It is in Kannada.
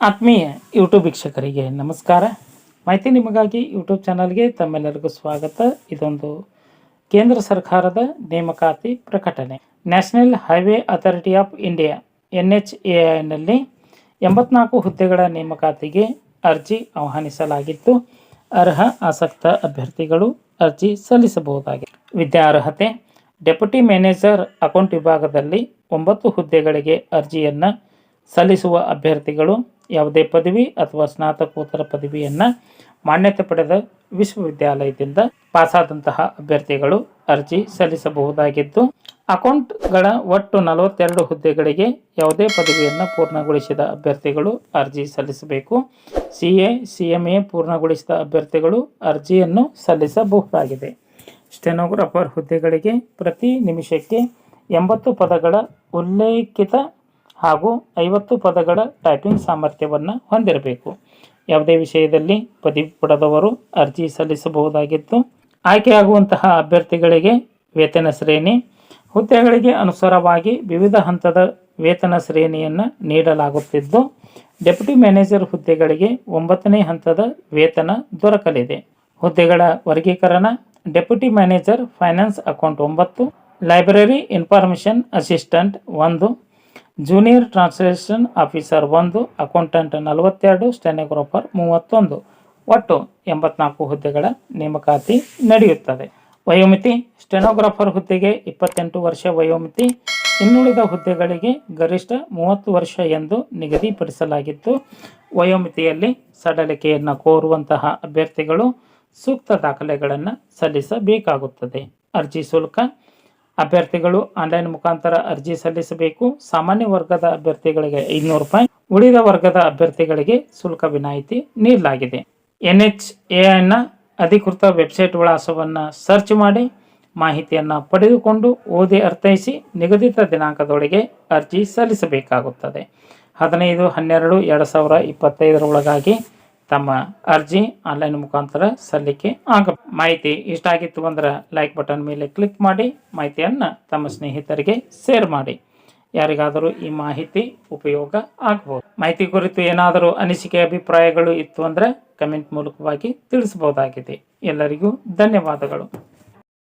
ಆತ್ಮೀಯ ಯೂಟ್ಯೂಬ್ ವೀಕ್ಷಕರಿಗೆ ನಮಸ್ಕಾರ. ಮಾಹಿತಿ ನಿಮಗಾಗಿ ಯೂಟ್ಯೂಬ್ ಚಾನಲ್ಗೆ ತಮ್ಮೆಲ್ಲರಿಗೂ ಸ್ವಾಗತ. ಇದೊಂದು ಕೇಂದ್ರ ಸರ್ಕಾರದ ನೇಮಕಾತಿ ಪ್ರಕಟಣೆ. National highway authority of India N H A ಐನಲ್ಲಿ ಎಂಬತ್ನಾಲ್ಕು ಹುದ್ದೆಗಳ ನೇಮಕಾತಿಗೆ ಅರ್ಜಿ ಆಹ್ವಾನಿಸಲಾಗಿತ್ತು. ಅರ್ಹ, ಆಸಕ್ತ ಅಭ್ಯರ್ಥಿಗಳು ಅರ್ಜಿ ಸಲ್ಲಿಸಬಹುದಾಗಿದೆ. ವಿದ್ಯಾರ್ಹತೆ ಡೆಪ್ಯೂಟಿ ಮ್ಯಾನೇಜರ್ ಅಕೌಂಟ್ ವಿಭಾಗದಲ್ಲಿ ಒಂಬತ್ತು ಹುದ್ದೆಗಳಿಗೆ ಅರ್ಜಿಯನ್ನು ಸಲ್ಲಿಸುವ ಅಭ್ಯರ್ಥಿಗಳು ಯಾವುದೇ ಪದವಿ ಅಥವಾ ಸ್ನಾತಕೋತ್ತರ ಪದವಿಯನ್ನು ಮಾನ್ಯತೆ ಪಡೆದ ವಿಶ್ವವಿದ್ಯಾಲಯದಿಂದ ಪಾಸಾದಂತಹ ಅಭ್ಯರ್ಥಿಗಳು ಅರ್ಜಿ ಸಲ್ಲಿಸಬಹುದಾಗಿದ್ದು, ಅಕೌಂಟ್ಗಳ ಒಟ್ಟು ನಲವತ್ತೆರಡು ಹುದ್ದೆಗಳಿಗೆ ಯಾವುದೇ ಪದವಿಯನ್ನು ಪೂರ್ಣಗೊಳಿಸಿದ ಅಭ್ಯರ್ಥಿಗಳು ಅರ್ಜಿ ಸಲ್ಲಿಸಬೇಕು. C A C M A ಪೂರ್ಣಗೊಳಿಸಿದ ಅಭ್ಯರ್ಥಿಗಳು ಅರ್ಜಿಯನ್ನು ಸಲ್ಲಿಸಬಹುದಾಗಿದೆ. ಸ್ಟೆನೋಗ್ರಾಫರ್ ಹುದ್ದೆಗಳಿಗೆ ಪ್ರತಿ ನಿಮಿಷಕ್ಕೆ ಎಂಬತ್ತು ಪದಗಳ ಉಲ್ಲೇಖಿತ ಹಾಗೂ ಐವತ್ತು ಪದಗಳ ಟೈಪಿಂಗ್ ಸಾಮರ್ಥ್ಯವನ್ನು ಹೊಂದಿರಬೇಕು. ಯಾವುದೇ ವಿಷಯದಲ್ಲಿ ಪದವಿ ಪಡೆದವರು ಅರ್ಜಿ ಸಲ್ಲಿಸಬಹುದಾಗಿತ್ತು ಆಯ್ಕೆಯಾಗುವಂತಹ ಅಭ್ಯರ್ಥಿಗಳಿಗೆ ವೇತನ ಶ್ರೇಣಿ, ಹುದ್ದೆಗಳಿಗೆ ಅನುಸಾರವಾಗಿ ವಿವಿಧ ಹಂತದ ವೇತನ ಶ್ರೇಣಿಯನ್ನು ನೀಡಲಾಗುತ್ತಿದ್ದು, ಡೆಪ್ಯೂಟಿ ಮ್ಯಾನೇಜರ್ ಹುದ್ದೆಗಳಿಗೆ ಒಂಬತ್ತನೇ ಹಂತದ ವೇತನ ದೊರಕಲಿದೆ. ಹುದ್ದೆಗಳ ವರ್ಗೀಕರಣ, ಡೆಪ್ಯೂಟಿ ಮ್ಯಾನೇಜರ್ ಫೈನಾನ್ಸ್ ಅಕೌಂಟ್ ಒಂಬತ್ತು, ಲೈಬ್ರರಿ ಇನ್ಫಾರ್ಮೇಷನ್ ಅಸಿಸ್ಟೆಂಟ್ ಒಂದು ಜೂನಿಯರ್ ಟ್ರಾನ್ಸ್ಲೇಷನ್ ಆಫೀಸರ್ ಒಂದು ಅಕೌಂಟೆಂಟ್ ನಲವತ್ತೆರಡು ಸ್ಟೆನೋಗ್ರಾಫರ್ ಮೂವತ್ತೊಂದು. ಒಟ್ಟು ಎಂಬತ್ನಾಲ್ಕು ಹುದ್ದೆಗಳ ನೇಮಕಾತಿ ನಡೆಯುತ್ತದೆ. ವಯೋಮಿತಿ ಸ್ಟೆನೋಗ್ರಾಫರ್ ಹುದ್ದೆಗೆ ಇಪ್ಪತ್ತೆಂಟು ವರ್ಷ ವಯೋಮಿತಿ. ಇನ್ನುಳಿದ ಹುದ್ದೆಗಳಿಗೆ ಗರಿಷ್ಠ ಮೂವತ್ತು ವರ್ಷ ಎಂದು ನಿಗದಿಪಡಿಸಲಾಗಿತ್ತು. ವಯೋಮಿತಿಯಲ್ಲಿ ಸಡಲಿಕೆಯನ್ನು ಕೋರುವಂತಹ ಅಭ್ಯರ್ಥಿಗಳು ಸೂಕ್ತ ದಾಖಲೆಗಳನ್ನು ಸಲ್ಲಿಸಬೇಕಾಗುತ್ತದೆ. ಅರ್ಜಿ ಶುಲ್ಕ ಅಭ್ಯರ್ಥಿಗಳು ಆನ್ಲೈನ್ ಮುಖಾಂತರ ಅರ್ಜಿ ಸಲ್ಲಿಸಬೇಕು. ಸಾಮಾನ್ಯ ವರ್ಗದ ಅಭ್ಯರ್ಥಿಗಳಿಗೆ ಐನೂರು ರೂಪಾಯಿ ಉಳಿದ ವರ್ಗದ ಅಭ್ಯರ್ಥಿಗಳಿಗೆ ಶುಲ್ಕ ವಿನಾಯಿತಿ ನೀಡಲಾಗಿದೆ. ಎನ್ ಎಚ್ ಎನ ಅಧಿಕೃತ ವೆಬ್ಸೈಟ್ ವಿಳಾಸವನ್ನು ಸರ್ಚ್ ಮಾಡಿ, ಮಾಹಿತಿಯನ್ನು ಪಡೆದುಕೊಂಡು ಓದಿ ಅರ್ಥೈಸಿ ನಿಗದಿತ ದಿನಾಂಕದೊಳಗೆ ಅರ್ಜಿ ಸಲ್ಲಿಸಬೇಕಾಗುತ್ತದೆ. ಹದಿನೈದು, ಹನ್ನೆರಡು, ಎರಡು ಸಾವಿರ ಇಪ್ಪತ್ತೈದರ ಒಳಗಾಗಿ ತಮ್ಮ ಅರ್ಜಿ ಆನ್ಲೈನ್ ಮುಖಾಂತರ ಸಲ್ಲಿಕೆ ಆಗ ಮಾಹಿತಿ ಇಷ್ಟ ಆಗಿತ್ತು ಅಂದ್ರೆ ಲೈಕ್ ಬಟನ್ ಮೇಲೆ ಕ್ಲಿಕ್ ಮಾಡಿ, ಮಾಹಿತಿಯನ್ನು ತಮ್ಮ ಸ್ನೇಹಿತರಿಗೆ ಶೇರ್ ಮಾಡಿ. ಯಾರಿಗಾದರೂ ಈ ಮಾಹಿತಿ ಉಪಯೋಗ ಆಗಬಹುದು. ಮಾಹಿತಿ ಕುರಿತು ಏನಾದರೂ ಅನಿಸಿಕೆ, ಅಭಿಪ್ರಾಯಗಳು ಇತ್ತು ಅಂದರೆ ಕಮೆಂಟ್ ಮೂಲಕವಾಗಿ ತಿಳಿಸಬಹುದಾಗಿದೆ. ಎಲ್ಲರಿಗೂ ಧನ್ಯವಾದಗಳು.